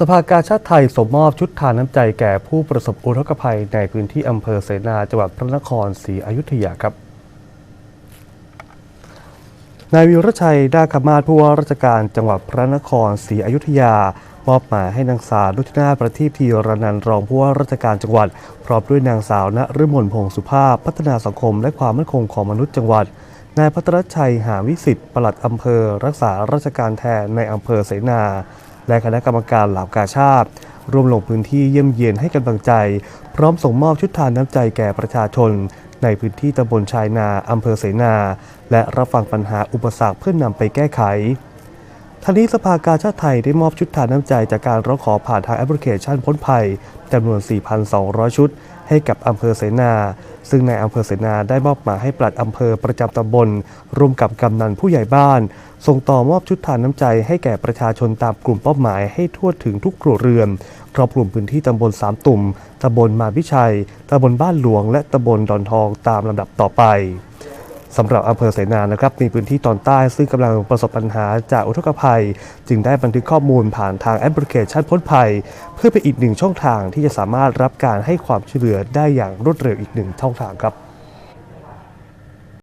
สภากาชาติไทยสมมอบชุดทานน้ำใจแก่ผู้ประสบอุทกภัยในพื้นที่อำเภอเสนาจังหวัดพระนครศรีอยุธยาครับนายวิรชัยดาคมาศผู้ว่าราชการจังหวัดพระนครศรีอยุธยามอบหมายให้นางสาวนุชนาประทีปธีรนันรองผู้ว่าราชการจังหวัด พร้อมด้วยนางสาวนฤมลพงศ์สุภาพ พัฒนาสังคมและความมั่นคงของมนุษย์จังหวัดนายพัทรชัยหาวิสิทธิ์ปลัดอำเภอ รักษาราชการแทนในอำเภอเสนา และคณะกรรมการเหล่ากาชาติร่วมลงพื้นที่เยี่ยมเยียนให้กำลังใจ พร้อมส่งมอบชุดทานน้ำใจแก่ประชาชน ในพื้นที่ตำบลชายนาอำเภอเสนา และรับฟังปัญหาอุปสรรคเพื่อนนำไปแก้ไข ทางนี้สภากาชาติไทยได้มอบชุดทานน้ำใจจากการร้องขอผ่านทางแอปพลิเคชันพ้นภัยจำนวน 4,200 ชุด ให้กับอำเภอเสนา ซึ่งในอำเภอเสนาได้มอบหมายให้ปลัดอำเภอประจำตำบลร่วมกับกำนันผู้ใหญ่บ้าน ส่งต่อมอบชุดทานน้ำใจให้แก่ประชาชนตามกลุ่มเป้าหมายให้ทั่วถึงทุกครัวเรือนครอบคลุมพื้นที่ตำบลสามตุ่มตำบลมาพิชัยตำบลบ้านหลวง และตำบลดอนทองตามลำดับต่อไป สำหรับอำเภอเสนานะครับมีพื้นที่ตอนใต้ซึ่งกำลังประสบปัญหาจากอุทกภัย จึงได้บันทึกข้อมูลผ่านทางแอปพลิเคชันพ้นภัย เพื่อเป็นอีกหนึ่งช่องทางที่จะสามารถรับการให้ความช่วยเหลือได้อย่างรวดเร็วอีกหนึ่งช่องทางครับ